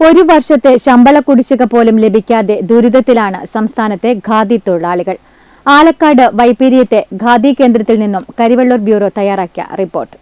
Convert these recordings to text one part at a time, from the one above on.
ഒരു വർഷത്തെ ശമ്പള കുടിശ്ശിക പോലും ലഭിക്കാതെ ദുരിതത്തിലാണ് സംസ്ഥാനത്തെ ഖാദി തൊഴിലാളികൾ. ആലക്കാട് വൈപ്പേരിയത്തെ ഖാദി കേന്ദ്രത്തിൽ നിന്നും കരിവെള്ളൂർ ബ്യൂറോ തയ്യാറാക്കിയ റിപ്പോർട്ട്.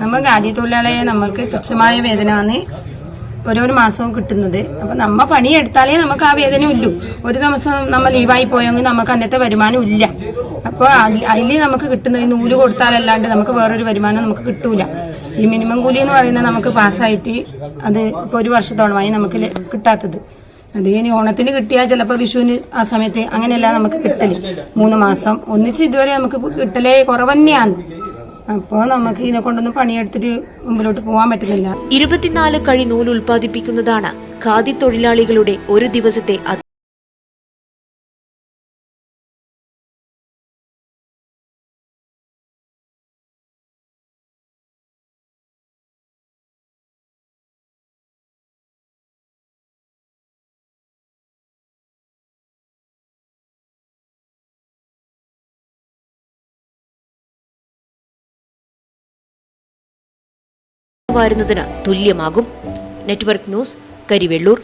നമ്മൾ ഖാദി തൊഴിലാളിയെ നമുക്ക് തുച്ഛമായ വേതനമാണ് ഓരോരോ മാസവും കിട്ടുന്നത്. അപ്പൊ നമ്മ പണി എടുത്താലേ നമുക്ക് ആ വേദന ഇല്ലു ഒരു ദിവസം നമ്മ ലീവായി പോയെങ്കിൽ നമുക്ക് അന്നത്തെ വരുമാനം ഇല്ല. അപ്പൊ അതിൽ നമുക്ക് കിട്ടുന്നത് നൂൽ കൊടുത്താലല്ലാണ്ട് നമുക്ക് വേറൊരു വരുമാനം നമുക്ക് കിട്ടൂല. ഈ മിനിമം കൂലി എന്ന് പറയുന്നത് നമുക്ക് പാസ്സായിട്ട് അത് ഇപ്പൊ ഒരു വർഷത്തോളമായി നമുക്ക് കിട്ടാത്തത്. അത് ഇനി ഓണത്തിന് കിട്ടിയാൽ ചിലപ്പോൾ വിഷുവിന് ആ സമയത്ത് അങ്ങനെയല്ല നമുക്ക് കിട്ടൽ. മൂന്ന് മാസം. ഒന്നിച്ച് ഇതുവരെ നമുക്ക് കിട്ടലേ കുറവ് തന്നെയാണ് അപ്പോൾ നമുക്ക് ഇതിനെ കൊണ്ടൊന്നും പണിയെടുത്തിട്ട് മുമ്പിലോട്ട് പോകാൻ പറ്റുന്നില്ല. ഇരുപത്തിനാല് കഴി നൂൽ ഉൽപ്പാദിപ്പിക്കുന്നതാണ് ഖാദി തൊഴിലാളികളുടെ ഒരു ദിവസത്തെ വാരുന്നതിന് തുല്യമാകും. Network news Karivellur.